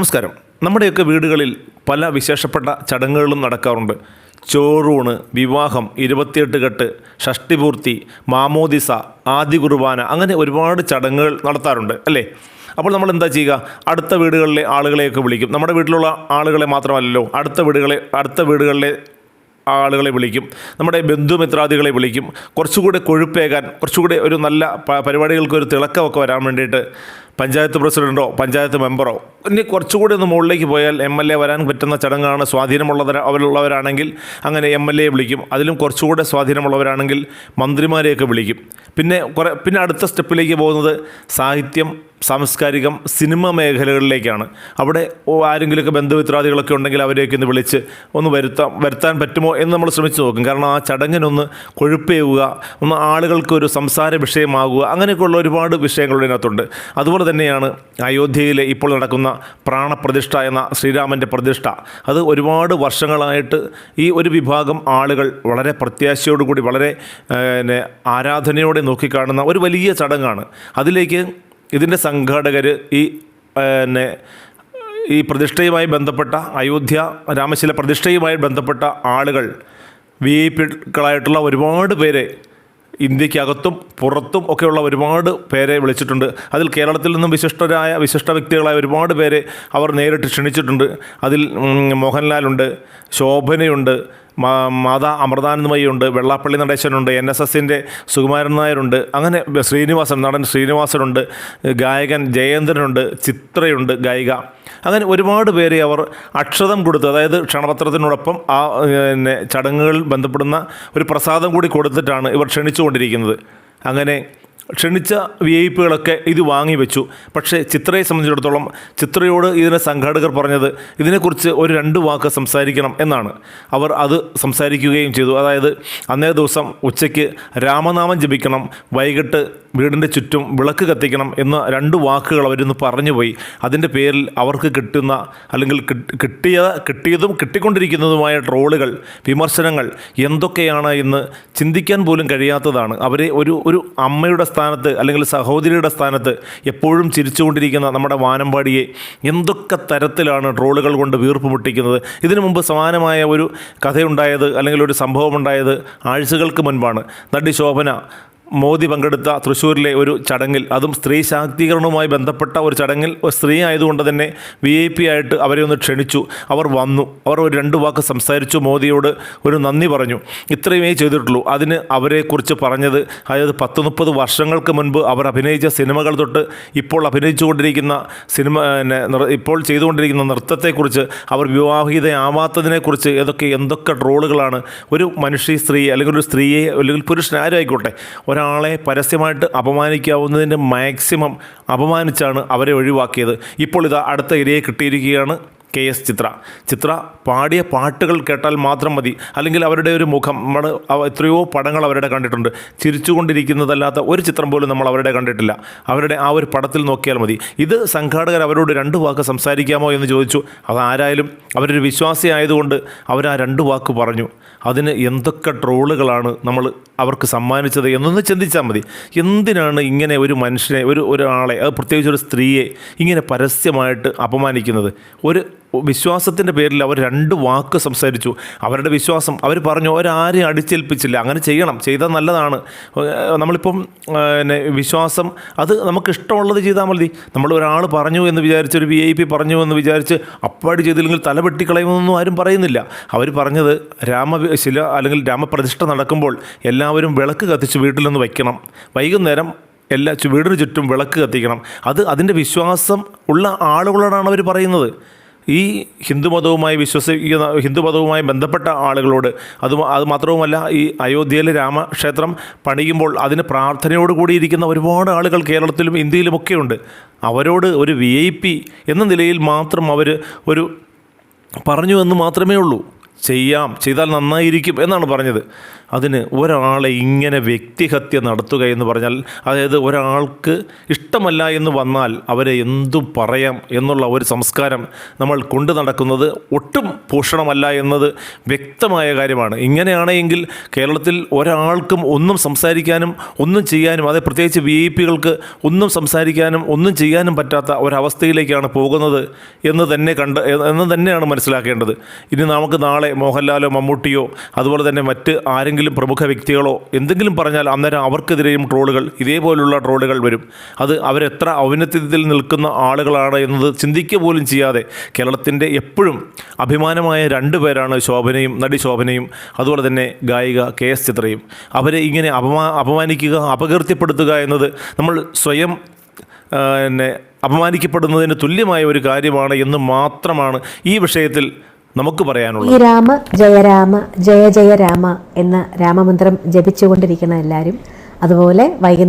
നമസ്കാരം. നമ്മുടെയൊക്കെ വീടുകളിൽ പല വിശേഷപ്പെട്ട ചടങ്ങുകളും നടക്കാറുണ്ട്. ചോറൂണ് വിവാഹം ഇരുപത്തിയെട്ട് കെട്ട് ഷഷ്ടിപൂർത്തി മാമോദിസ ആദ്യ കുർബാന അങ്ങനെ ഒരുപാട് ചടങ്ങുകൾ നടത്താറുണ്ട് അല്ലേ? അപ്പോൾ നമ്മൾ എന്താ ചെയ്യുക? അടുത്ത വീടുകളിലെ ആളുകളെയൊക്കെ വിളിക്കും. നമ്മുടെ വീട്ടിലുള്ള ആളുകളെ മാത്രമല്ലല്ലോ അടുത്ത വീടുകളെ അടുത്ത വീടുകളിലെ ആളുകളെ വിളിക്കും. നമ്മുടെ ബന്ധുമിത്രാദികളെ വിളിക്കും. കുറച്ചുകൂടെ കൊഴുപ്പേകാൻ കുറച്ചുകൂടെ ഒരു നല്ല പരിപാടികൾക്ക് ഒരു തിളക്കമൊക്കെ വരാൻ വേണ്ടിയിട്ട് പഞ്ചായത്ത് പ്രസിഡന്റോ പഞ്ചായത്ത് മെമ്പറോ ഇനി കുറച്ചുകൂടി ഒന്ന് മുകളിലേക്ക് പോയാൽ എം എൽ എ വരാൻ പറ്റുന്ന ചടങ്ങാണ് സ്വാധീനമുള്ളവർ അവരുള്ളവരാണെങ്കിൽ അങ്ങനെ എം എൽ എ വിളിക്കും. അതിലും കുറച്ചുകൂടെ സ്വാധീനമുള്ളവരാണെങ്കിൽ മന്ത്രിമാരെയൊക്കെ വിളിക്കും. പിന്നെ കുറേ പിന്നെ അടുത്ത സ്റ്റെപ്പിലേക്ക് പോകുന്നത് സാഹിത്യം സാംസ്കാരികം സിനിമ മേഖലകളിലേക്കാണ്. അവിടെ ആരെങ്കിലുമൊക്കെ ബന്ധുമിത്രാദികളൊക്കെ ഉണ്ടെങ്കിൽ അവരെയൊക്കെ ഒന്ന് വിളിച്ച് ഒന്ന് വരുത്താം വരുത്താൻ പറ്റുമോ എന്ന് നമ്മൾ ശ്രമിച്ചു നോക്കും. കാരണം ആ ചടങ്ങിനൊന്ന് കൊഴുപ്പേവുക ഒന്ന് ആളുകൾക്ക് ഒരു സംസാര വിഷയമാകുക അങ്ങനെയൊക്കെയുള്ള ഒരുപാട് വിഷയങ്ങൾ ഇതിനകത്തുണ്ട്. അതുപോലെ തന്നെയാണ് അയോധ്യയിലെ ഇപ്പോൾ നടക്കുന്ന പ്രാണപ്രതിഷ്ഠ എന്ന ശ്രീരാമന്റെ പ്രതിഷ്ഠ. അത് ഒരുപാട് വർഷങ്ങളായിട്ട് ഈ ഒരു വിഭാഗം ആളുകൾ വളരെ പ്രത്യാശയോടുകൂടി വളരെ പിന്നെ ആരാധനയോടെ നോക്കിക്കാണുന്ന ഒരു വലിയ ചടങ്ങാണ്. അതിലേക്ക് ഇതിന്റെ സംഘാടകർ ഈ പിന്നെ ഈ പ്രതിഷ്ഠയുമായി ബന്ധപ്പെട്ട അയോധ്യ രാമശില പ്രതിഷ്ഠയുമായി ബന്ധപ്പെട്ട ആളുകൾ വി ഐ പികളായിട്ടുള്ള ഒരുപാട് പേരെ ഇന്ത്യക്കകത്തും പുറത്തും ഒക്കെയുള്ള ഒരുപാട് പേരെ വിളിച്ചിട്ടുണ്ട്. അതിൽ കേരളത്തിൽ നിന്നും വിശിഷ്ടരായ വിശിഷ്ട വ്യക്തികളായ ഒരുപാട് പേരെ അവർ നേരിട്ട് ക്ഷണിച്ചിട്ടുണ്ട്. അതിൽ മോഹൻലാലുണ്ട് ശോഭനയുണ്ട് മാതാ അമൃതാനന്ദമയ്യുണ്ട് വെള്ളാപ്പള്ളി നടേശനുണ്ട് എൻ എസ് എസിന്റെ സുകുമാരൻ നായരുണ്ട് അങ്ങനെ ശ്രീനിവാസൻ നടൻ ശ്രീനിവാസനുണ്ട് ഗായകൻ ജയേന്ദ്രനുണ്ട് ചിത്രയുണ്ട് ഗായിക. അങ്ങനെ ഒരുപാട് പേരെ അവർ അക്ഷതം കൊടുത്ത് അതായത് ക്ഷണപത്രത്തിനോടൊപ്പം ആ പിന്നെ ചടങ്ങുകളിൽ ബന്ധപ്പെടുന്ന ഒരു പ്രസാദം കൂടി കൊടുത്തിട്ടാണ് ഇവർ ക്ഷണിച്ചുകൊണ്ടിരിക്കുന്നത്. അങ്ങനെ ക്ഷണിച്ച വി ഐ പികളൊക്കെ ഇത് വാങ്ങി വെച്ചു. പക്ഷേ ചിത്രയെ സംബന്ധിച്ചിടത്തോളം ചിത്രയോട് ഇതിനെ സംഘാടകർ പറഞ്ഞത് ഇതിനെക്കുറിച്ച് ഒരു രണ്ട് വാക്ക് സംസാരിക്കണം എന്നാണ്. അവർ അത് സംസാരിക്കുകയും ചെയ്തു. അതായത് അന്നേ ദിവസം ഉച്ചയ്ക്ക് രാമനാമം ജപിക്കണം വൈകിട്ട് വീടിന്റെ ചുറ്റും വിളക്ക് കത്തിക്കണം എന്ന രണ്ട് വാക്കുകൾ അവരിന്ന് പറഞ്ഞുപോയി. അതിന്റെ പേരിൽ അവർക്ക് കിട്ടുന്ന അല്ലെങ്കിൽ കിട്ടിയ കിട്ടിയതും കിട്ടിക്കൊണ്ടിരിക്കുന്നതുമായ ട്രോളുകൾ വിമർശനങ്ങൾ എന്തൊക്കെയാണ് എന്ന് ചിന്തിക്കാൻ പോലും കഴിയാത്തതാണ്. അവരെ ഒരു ഒരു അമ്മയുടെ സ്ഥാനത്ത് അല്ലെങ്കിൽ സഹോദരിയുടെ സ്ഥാനത്ത് എപ്പോഴും ചിരിച്ചുകൊണ്ടിരിക്കുന്ന നമ്മുടെ വാനമ്പാടിയെ എന്തൊക്കെ തരത്തിലാണ് ട്രോളുകൾ കൊണ്ട് വീർപ്പ് മുട്ടിക്കുന്നത് ഇതിനു മുമ്പ് സമാനമായ ഒരു കഥയുണ്ടായത് അല്ലെങ്കിൽ ഒരു സംഭവമുണ്ടായത് ആഴ്ചകൾക്ക് മുൻപാണ്. നടി ശോഭന മോദി പങ്കെടുത്ത തൃശ്ശൂരിലെ ഒരു ചടങ്ങിൽ അതും സ്ത്രീ ശാക്തീകരണവുമായി ബന്ധപ്പെട്ട ഒരു ചടങ്ങിൽ ഒരു സ്ത്രീ ആയതുകൊണ്ട് തന്നെ വി ഐ പി ആയിട്ട് അവരെ ഒന്ന് ക്ഷണിച്ചു. അവർ വന്നു. അവർ ഒരു രണ്ട് വാക്ക് സംസാരിച്ചു. മോദിയോട് ഒരു നന്ദി പറഞ്ഞു. ഇത്രയുമേ ചെയ്തിട്ടുള്ളൂ. അതിന് അവരെക്കുറിച്ച് പറഞ്ഞത് അതായത് പത്ത് മുപ്പത് വർഷങ്ങൾക്ക് മുൻപ് അവർ അഭിനയിച്ച സിനിമകൾ തൊട്ട് ഇപ്പോൾ അഭിനയിച്ചുകൊണ്ടിരിക്കുന്ന സിനിമ ഇപ്പോൾ ചെയ്തുകൊണ്ടിരിക്കുന്ന നൃത്തത്തെക്കുറിച്ച് അവർ വിവാഹിതയാവാത്തതിനെക്കുറിച്ച് ഏതൊക്കെ എന്തൊക്കെ ട്രോളുകളാണ് ഒരു മനുഷ്യ സ്ത്രീ അല്ലെങ്കിൽ ഒരു സ്ത്രീയെ അല്ലെങ്കിൽ പുരുഷൻ ആരും ആയിക്കോട്ടെ ഒരാളെ പരസ്യമായിട്ട് അപമാനിക്കാവുന്നതിന്റെ മാക്സിമം അപമാനിച്ചാണ് അവരെ ഒഴിവാക്കിയത്. ഇപ്പോൾ ഇത് അടുത്ത ഇരയെ കിട്ടിയിരിക്കുകയാണ്. കെ എസ് ചിത്ര. ചിത്ര പാടിയ പാട്ടുകൾ കേട്ടാൽ മാത്രം മതി. അല്ലെങ്കിൽ അവരുടെ ഒരു മുഖം നമ്മൾ എത്രയോ പടങ്ങൾ അവരുടെ കണ്ടിട്ടുണ്ട്. ചിരിച്ചുകൊണ്ടിരിക്കുന്നതല്ലാത്ത ഒരു ചിത്രം പോലും നമ്മൾ അവരുടെ കണ്ടിട്ടില്ല. അവരുടെ ആ ഒരു പടത്തിൽ നോക്കിയാൽ മതി. ഇത് സംഘാടകർ അവരോട് രണ്ട് വാക്ക് സംസാരിക്കാമോ എന്ന് ചോദിച്ചു. അതാരായാലും അവരൊരു വിശ്വാസി ആയതുകൊണ്ട് അവർ ആ രണ്ട് വാക്ക് പറഞ്ഞു. അതിന് എന്തൊക്കെ ട്രോളുകളാണ് നമ്മൾ അവർക്ക് സമ്മാനിച്ചത് എന്നൊന്ന് ചിന്തിച്ചാൽ മതി. എന്തിനാണ് ഇങ്ങനെ ഒരു മനുഷ്യനെ ഒരു ഒരാളെ അത് പ്രത്യേകിച്ച് ഒരു സ്ത്രീയെ ഇങ്ങനെ പരസ്യമായിട്ട് അപമാനിക്കുന്നത്? ഒരു വിശ്വാസത്തിന്റെ പേരിൽ അവർ രണ്ട് വാക്ക് സംസാരിച്ചു. അവരുടെ വിശ്വാസം അവർ പറഞ്ഞു അവരാരെയും അടിച്ചേൽപ്പിച്ചില്ല. അങ്ങനെ ചെയ്യണം. ചെയ്താൽ നല്ലതാണ്. നമ്മളിപ്പം പിന്നെ വിശ്വാസം അത് നമുക്ക് ഇഷ്ടമുള്ളത് ചെയ്താൽ മതി. നമ്മൾ ഒരാൾ പറഞ്ഞു എന്ന് വിചാരിച്ച് ഒരു വി ഐ പി പറഞ്ഞു എന്ന് വിചാരിച്ച് അപ്പാടി ചെയ്തില്ലെങ്കിൽ തല വെട്ടിക്കളയുമെന്നൊന്നും ആരും പറയുന്നില്ല. അവർ പറഞ്ഞത് രാമശില അല്ലെങ്കിൽ രാമപ്രതിഷ്ഠ നടക്കുമ്പോൾ എല്ലാവരും വിളക്ക് കത്തിച്ച് വീട്ടിൽ നിന്ന് വയ്ക്കണം. വൈകുന്നേരം എല്ലാ വീടിന് ചുറ്റും വിളക്ക് കത്തിക്കണം. അത് അതിന്റെ വിശ്വാസം ഉള്ള ആളുകളോടാണ് അവർ പറയുന്നത്. ഈ ഹിന്ദുമതവുമായി വിശ്വസിക്കുന്ന ഹിന്ദുമതവുമായി ബന്ധപ്പെട്ട ആളുകളോട് അത് അത് മാത്രവുമല്ല ഈ അയോധ്യയിലെ രാമക്ഷേത്രം പണിയുമ്പോൾ അതിന് പ്രാർത്ഥനയോട് കൂടിയിരിക്കുന്ന ഒരുപാട് ആളുകൾ കേരളത്തിലും ഇന്ത്യയിലുമൊക്കെ ഉണ്ട് അവരോട് ഒരു വി എന്ന നിലയിൽ മാത്രം അവർ ഒരു പറഞ്ഞു എന്ന് മാത്രമേ ഉള്ളൂ. ചെയ്യാം ചെയ്താൽ നന്നായിരിക്കും എന്നാണ് പറഞ്ഞത്. അതിന് ഒരാളെ ഇങ്ങനെ വ്യക്തിഹത്യ നടത്തുക എന്ന് പറഞ്ഞാൽ അതായത് ഒരാൾക്ക് ഇഷ്ടമല്ല എന്ന് വന്നാൽ അവരെ എന്തും പറയാം എന്നുള്ള ഒരു സംസ്കാരം നമ്മൾ കൊണ്ടു നടക്കുന്നത് ഒട്ടും പോഷണമല്ല എന്നത് വ്യക്തമായ കാര്യമാണ്. ഇങ്ങനെയാണെങ്കിൽ കേരളത്തിൽ ഒരാൾക്കും ഒന്നും സംസാരിക്കാനും ഒന്നും ചെയ്യാനും അതായത് പ്രത്യേകിച്ച് വി ഐ പികൾക്ക് ഒന്നും സംസാരിക്കാനും ഒന്നും ചെയ്യാനും പറ്റാത്ത ഒരവസ്ഥയിലേക്കാണ് പോകുന്നത് എന്ന് തന്നെ കണ്ട് എന്ന് തന്നെയാണ് മനസ്സിലാക്കേണ്ടത്. ഇനി നമുക്ക് നാളെ മോഹൻലാലോ മമ്മൂട്ടിയോ അതുപോലെ തന്നെ മറ്റ് ആരെങ്കിലും പ്രമുഖ വ്യക്തികളോ എന്തെങ്കിലും പറഞ്ഞാൽ അന്നേരം അവർക്കെതിരെയും ട്രോളുകൾ ഇതേപോലുള്ള ട്രോളുകൾ വരും. അത് അവരെത്ര ഔന്നത്യത്തിൽ നിൽക്കുന്ന ആളുകളാണ് എന്നത് ചിന്തിക്കുക പോലും ചെയ്യാതെ കേരളത്തിന്റെ എപ്പോഴും അഭിമാനമായ രണ്ട് പേരാണ് ശോഭനയും നടി ശോഭനയും അതുപോലെ തന്നെ ഗായിക കെ എസ് ചിത്രയും. അവരെ ഇങ്ങനെ അപമാ അപമാനിക്കുക അപകീർത്തിപ്പെടുത്തുക എന്നത് നമ്മൾ സ്വയം പിന്നെ അപമാനിക്കപ്പെടുന്നതിന് തുല്യമായ ഒരു കാര്യമാണ് എന്ന് മാത്രമാണ് ഈ വിഷയത്തിൽ നമുക്ക് പറയാനുള്ളത് രാമ ജയരാമ ജയ ജയ രാമ എന്ന രാമമന്ത്രം ജപിച്ചുകൊണ്ടിരിക്കണം എല്ലാവരും അതുപോലെ വൈകുന്നേരം